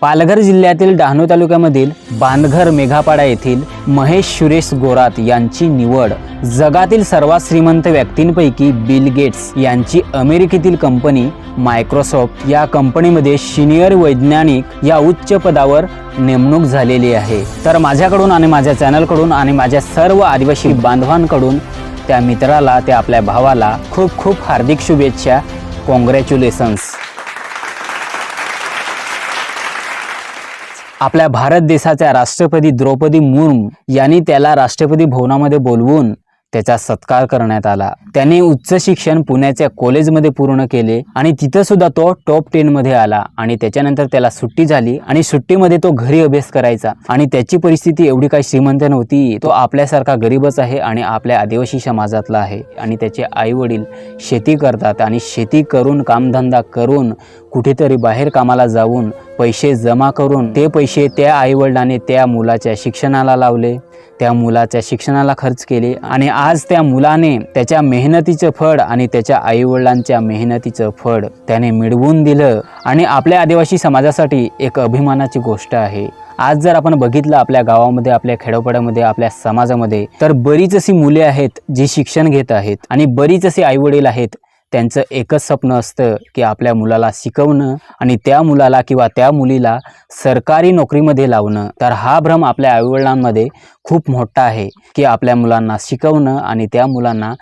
पालघर जिल्ह्यातील डहाणू तालुक्यामधील बांधघर मेघापाडा येथील महेश सुरेश गोरात यांची निवड. जगातील सर्वात श्रीमंत व्यक्तींपैकी बिल गेट्स यांची अमेरिकेतील कंपनी मायक्रोसॉफ्ट या कंपनीमध्ये सिनियर वैज्ञानिक या उच्च पदावर नेमणूक झालेली आहे. तर माझ्याकडून आणि माझ्या चॅनलकडून आणि माझ्या सर्व आदिवासी बांधवांकडून त्या मित्राला त्या आपल्या भावाला खूप खूप हार्दिक शुभेच्छा. कॉंग्रॅच्युलेशन्स आपल्या भारत देशाच्या राष्ट्रपती द्रौपदी मुर्मू यांनी त्याला राष्ट्रपती भवनामध्ये बोलवून त्याचा सत्कार करण्यात आला. त्याने उच्च शिक्षण पुण्याच्या कॉलेजमध्ये पूर्ण केले आणि तिथं सुद्धा तो टॉप टेन मध्ये आला आणि त्याच्यानंतर त्याला सुट्टी झाली आणि सुट्टीमध्ये तो घरी अभ्यास करायचा आणि त्याची परिस्थिती एवढी काही श्रीमंत नव्हती तो आपल्यासारखा गरीबच आहे आणि आपल्या आदिवासी समाजातला आहे आणि त्याचे आई वडील शेती करतात आणि शेती करून कामधंदा करून कुठेतरी बाहेर कामाला जाऊन पैसे जमा करून ते पैसे त्या आईवडिलाने त्या मुलाच्या शिक्षणाला लावले. त्या मुलाच्या शिक्षणाला खर्च केले आणि आज त्या मुलाने त्याच्या मेहनतीचं फळ आणि त्याच्या आईवडिलांच्या मेहनतीचं फळ त्याने मिळवून दिलं. आणि आपल्या आदिवासी समाजासाठी एक अभिमानाची गोष्ट आहे. आज जर आपण बघितलं आपल्या गावामध्ये आपल्या खेडोपाड्यामध्ये आपल्या समाजामध्ये तर बरीच अशी मुले आहेत जी शिक्षण घेत आहेत आणि बरीच असे आईवडील आहेत त्यांचं एकच स्वप्न असतं की आपल्या मुलाला शिकवणं आणि त्या मुलाला किंवा त्या मुलीला सरकारी नोकरीमध्ये लावणं. तर हा भ्रम आपल्या आईवडिलांमध्ये खूप मोठा आहे की आपल्या मुलांना शिकवणं आणि त्या मुलांना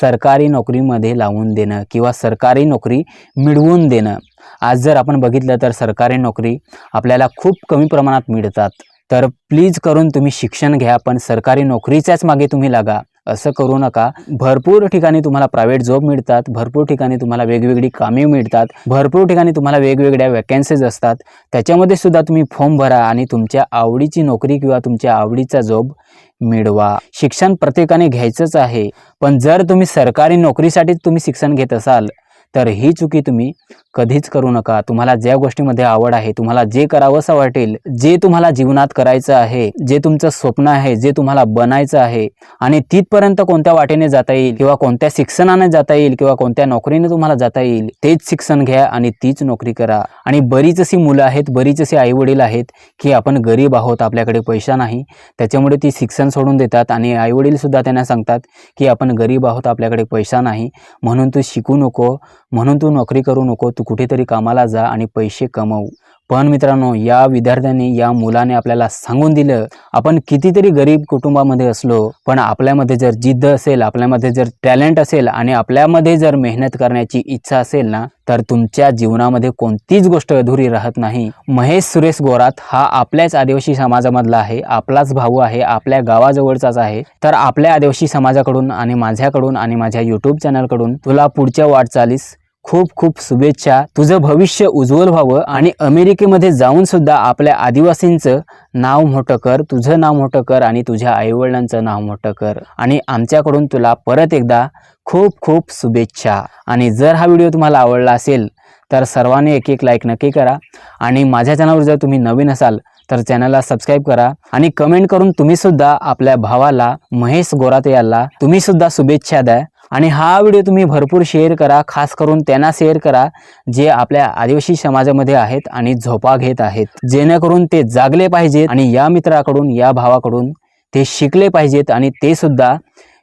सरकारी नोकरीमध्ये लावून देणं किंवा सरकारी नोकरी मिळवून देणं. आज जर आपण बघितलं तर सरकारी नोकरी आपल्याला खूप कमी प्रमाणात मिळतात. तर प्लीज करून तुम्ही शिक्षण घ्या पण सरकारी नोकरीच्याच मागे तुम्ही लागा. असं करू नका. भरपूर ठिकाणी तुम्हाला प्रायव्हेट जॉब मिळतात भरपूर ठिकाणी तुम्हाला वेगवेगळी कामे मिळतात भरपूर ठिकाणी तुम्हाला वेगवेगळ्या वॅकन्सीज असतात. त्याच्यामध्ये सुद्धा तुम्ही फॉर्म भरा आणि तुमच्या आवडीची नोकरी किंवा तुमच्या आवडीचा जॉब मिळवा. शिक्षण प्रत्येकाने घ्यायचंच आहे. पण जर तुम्ही सरकारी नोकरीसाठीच तुम्ही शिक्षण घेत असाल तर ही चुकी तुम्ही कधीच करू नका. तुम्हाला ज्या गोष्टीमध्ये आवड आहे तुम्हाला जे करावंसं वाटेल जे तुम्हाला जीवनात करायचं आहे जे तुमचं स्वप्न आहे जे तुम्हाला बनायचं आहे आणि तिथपर्यंत कोणत्या वाटेने जाता येईल किंवा कोणत्या शिक्षणाने जाता येईल किंवा कोणत्या नोकरीने तुम्हाला जाता येईल तेच शिक्षण घ्या आणि तीच नोकरी करा. आणि बरीच अशी मुलं आहेत बरीच अशी आईवडील आहेत की आपण गरीब आहोत आपल्याकडे पैसा नाही. त्याच्यामुळे ती शिक्षण सोडून देतात आणि आईवडीलसुद्धा त्यांना सांगतात की आपण गरीब आहोत आपल्याकडे पैसा नाही. म्हणून तू शिकू नको म्हणून तू नोकरी करू नको तू कुठेतरी कामाला जा आणि पैसे कमवू. पण मित्रांनो या विद्यार्थ्यांनी या मुलाने आपल्याला सांगून दिलं आपण कितीतरी गरीब कुटुंबामध्ये असलो पण आपल्यामध्ये जर जिद्द असेल आपल्यामध्ये जर टॅलेंट असेल आणि आपल्यामध्ये जर मेहनत करण्याची इच्छा असेल ना तर तुमच्या जीवनामध्ये कोणतीच गोष्ट अधुरी राहत नाही. महेश सुरेश गोरात हा आपल्याच आदिवासी समाजामधला आहे आपलाच भाऊ आहे आपल्या गावाजवळचाच आहे. तर आपल्या आदिवासी समाजाकडून आणि माझ्याकडून आणि माझ्या यूट्यूब चॅनलकडून तुला पुढच्या वाटचालीस खूप खूप शुभेच्छा. तुझं भविष्य उज्ज्वल व्हावं आणि अमेरिकेमध्ये जाऊन सुद्धा आपल्या आदिवासींचं नाव मोठं कर तुझं नाव मोठं कर आणि तुझ्या आईवडिलांचं नाव मोठं कर. आणि आमच्याकडून तुला परत एकदा खूप खूप शुभेच्छा. आणि जर हा व्हिडिओ तुम्हाला आवडला असेल तर सर्वांनी एक एक लाईक नक्की करा. आणि माझ्या चॅनलवर जर तुम्ही नवीन असाल तर चॅनलला सबस्क्राईब करा. आणि कमेंट करून तुम्ही सुद्धा आपल्या भावाला महेश गोराते याला तुम्ही सुद्धा शुभेच्छा द्या. आणि हा व्हिडिओ तुम्ही भरपूर शेअर करा खास करून त्यांना शेअर करा जे आपल्या आदिवासी समाजामध्ये आहेत आणि झोपा घेत आहेत. जेणेकरून ते जागले पाहिजेत आणि या मित्राकडून या भावाकडून ते शिकले पाहिजेत आणि ते सुद्धा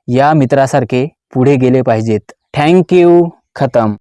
या मित्रासारखे पुढे गेले पाहिजेत. थँक्यू खतम.